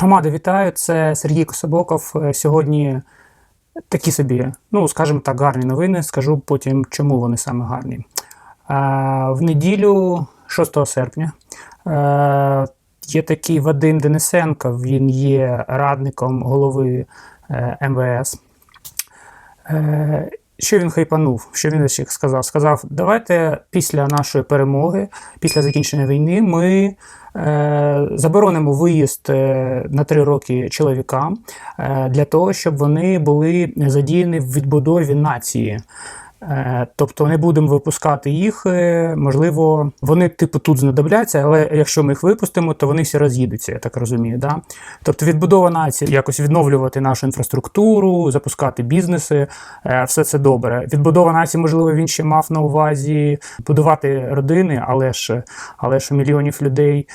Громада, вітаю! Це Сергій Кособоков. Е, Сьогодні такі собі, ну скажімо так, гарні новини. Скажу потім, чому вони саме гарні. Е, В неділю, 6 серпня, е, є такий Вадим Денисенко, він є радником голови МВС. Що він хайпанув? Що він ще сказав? Сказав: давайте після нашої перемоги, після закінчення війни, ми е, заборонимо виїзд е, на три роки чоловікам е, для того, щоб вони були задіяні в відбудові нації. Е, Тобто не будемо випускати їх. е, Можливо, вони типу тут знадобляться, але якщо ми їх випустимо, то вони всі роз'їдуться, я так розумію. Да? Тобто відбудова нації, якось відновлювати нашу інфраструктуру, запускати бізнеси, е, все це добре. Відбудова нації, можливо, він ще мав на увазі будувати родини, але ж але ж мільйонів людей,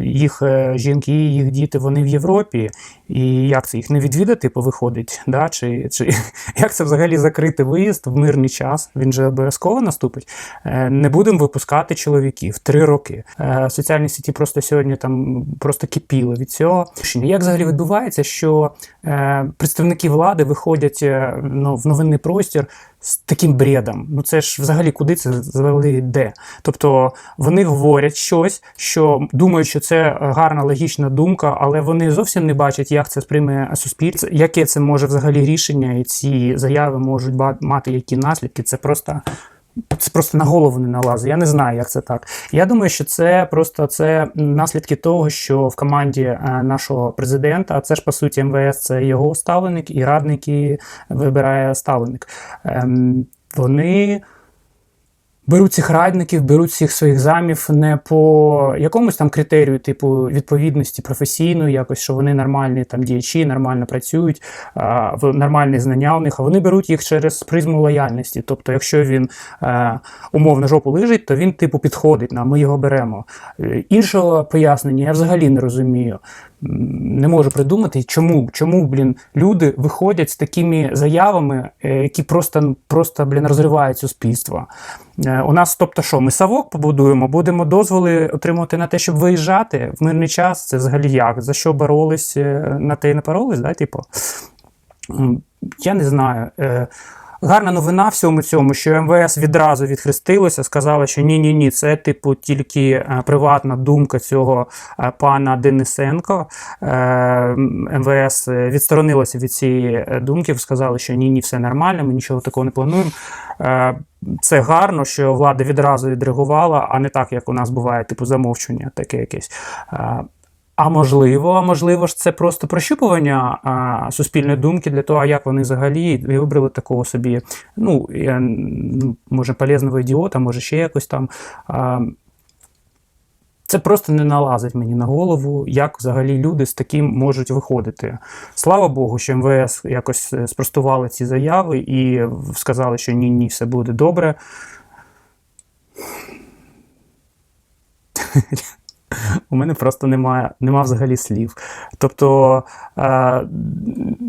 їх жінки, їх діти, вони в Європі. І як це їх не відвідати, повиходить? Да? Чи, чи як це взагалі закрити виїзд мирний час? Він же обов'язково наступить. Е, Не будемо випускати чоловіків три роки. Е, Соціальні сіті просто сьогодні там просто кипіли від цього. Як взагалі відбувається, що е, представники влади виходять ну, в новинний простір з таким бредом? Ну це ж взагалі куди це завели йде? Тобто вони говорять щось, що думають, що це гарна логічна думка, але вони зовсім не бачать, як це сприйме суспільство, яке це може взагалі рішення, і ці заяви можуть мати які наслідки. Це просто. Це просто на голову не налазить. Я не знаю, як це так. Я думаю, що це просто це наслідки того, що в команді е, нашого президента, а це ж по суті МВС, це його ставленик, і радники вибирає ставленик. Ем, Вони беруть цих радників, беруть всіх своїх замів не по якомусь там критерію, типу відповідності професійної, якось що вони нормальні там діячі, нормально працюють, в- нормальні знання у них, а вони беруть їх через призму лояльності. Тобто, якщо він е, умовно жопу лежить, то він типу підходить нам, ми його беремо. Е, Іншого пояснення я взагалі не розумію. Не можу придумати, чому, чому блін, люди виходять з такими заявами, е, які просто, просто блін, розривають суспільство. Е, У нас, тобто, що, ми савок побудуємо, будемо дозволи отримувати на те, щоб виїжджати в мирний час. Це взагалі як? За що боролись, е, на те і не боролись, да? типу? Я не знаю. Гарна новина всьому цьому, що МВС відразу відхрестилося, сказали, що ні, ні, ні, це типу тільки е, приватна думка цього е, пана Денисенко. Е, МВС відсторонилося від цієї думки, сказали, що ні, ні, все нормально, ми нічого такого не плануємо. Це гарно, що влада відразу відреагувала, а не так, як у нас буває, типу замовчування, таке якесь. А можливо, а можливо ж це просто прощупування а, суспільної думки для того, як вони взагалі вибрали такого собі, ну, ну, може, полезного ідіота, може ще якось там. А, це просто не налазить мені на голову, як взагалі люди з таким можуть виходити. Слава Богу, що МВС якось е, спростували ці заяви і сказали, що ні, ні, все буде добре. У мене просто немає, немає взагалі слів. Тобто е,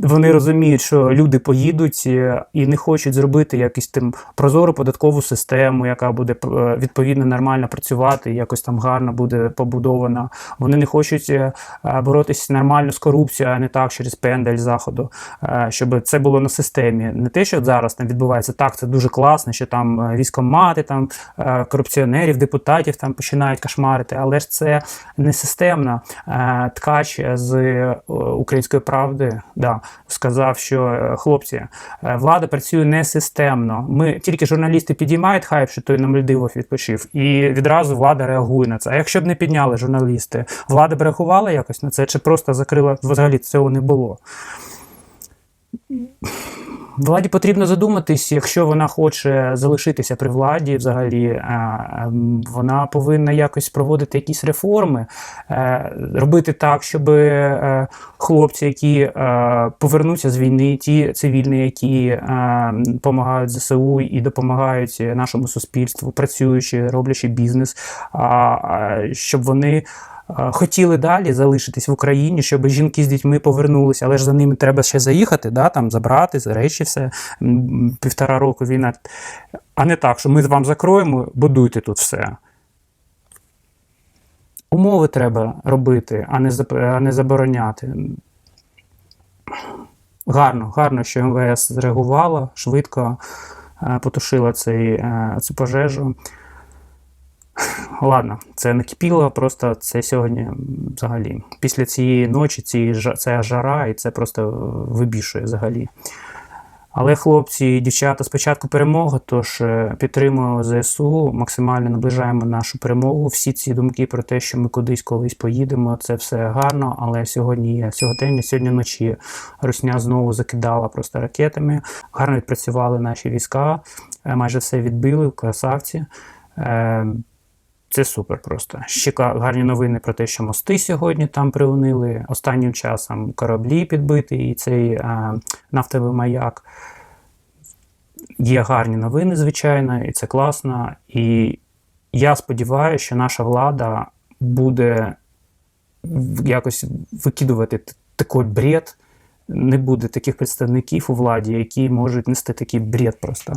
вони розуміють, що люди поїдуть е, і не хочуть зробити якусь там прозору податкову систему, яка буде е, відповідно нормально працювати, якось там гарно буде побудована. Вони не хочуть боротися нормально з корупцією, а не так через пендель заходу, щоб це було на системі. Не те, що зараз там відбувається так, це дуже класно, що там військомати, там корупціонерів, депутатів там починають кошмарити, але ж це не системна. Е, Ткач з е, української правди да, сказав, що е, хлопці, е, влада працює не системно. Ми тільки журналісти підіймають хайп, що той на Мальдивах відпочив, і відразу влада реагує на це. А якщо б не підняли журналісти, влада б реагувала якось на це, чи просто закрила взагалі цього не було. Владі потрібно задуматись, якщо вона хоче залишитися при владі, взагалі е, ем, вона повинна якось проводити якісь реформи, е, робити так, щоб е, хлопці, які повернуться з війни, ті цивільні, які допомагають ЗСУ і допомагають нашому суспільству, працюючи, роблячи бізнес, щоб вони. Хотіли далі залишитись в Україні, щоб жінки з дітьми повернулися, але ж за ними треба ще заїхати, да, там забрати за речі, все півтора року війна. А не так, що ми вам закроємо, будуйте тут все. Умови треба робити, а не, а не забороняти. Гарно, гарно, що МВС зреагувала, швидко е, потушила цей, е, цю пожежу. Ладно, це накипіло, просто це сьогодні взагалі. Після цієї ночі, цієї, ця жара, і це просто е, вибішує взагалі. Але хлопці і дівчата спочатку перемога, тож е, підтримуємо ЗСУ, максимально наближаємо нашу перемогу. Всі ці думки про те, що ми кудись колись поїдемо, це все гарно. Але сьогодні є сьогодення, сьогодні вночі Русня знову закидала просто ракетами. Гарно відпрацювали наші війська, е, майже все відбили, в красавці. Це супер просто. Ще гарні новини про те, що мости сьогодні там приунили. Останнім часом кораблі підбиті, і цей е, нафтовий маяк. Є гарні новини, звичайно, і це класно. І я сподіваюся, що наша влада буде якось викидувати такий бред. Не буде таких представників у владі, які можуть нести такий бред просто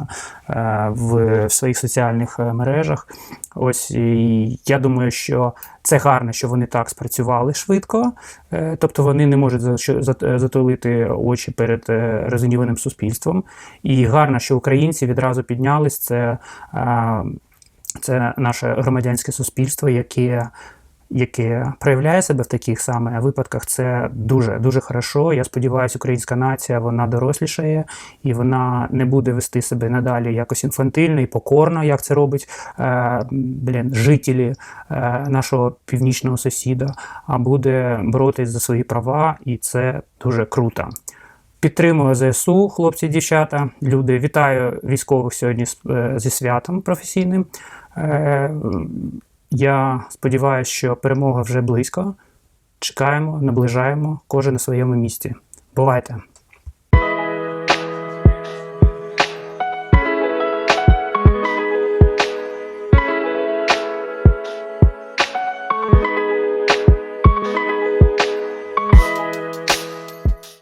е, в, в своїх соціальних е, мережах. Ось і я думаю, що це гарно, що вони так спрацювали швидко. Е, тобто вони не можуть затулити очі перед розгніваним суспільством. І гарно, що українці відразу піднялись. Це, це наше громадянське суспільство, яке яке проявляє себе в таких саме випадках, це дуже дуже хорошо. Я сподіваюся, українська нація вона дорослішає і вона не буде вести себе надалі якось інфантильно і покорно, як це робить е, блін, жителі е, нашого північного сусіда, а буде боротись за свої права, і це дуже круто. Підтримую ЗСУ, хлопці, дівчата, люди. Вітаю військових сьогодні е, зі святом професійним. Я сподіваюся, що перемога вже близько. Чекаємо, наближаємо, кожен на своєму місці. Бувайте!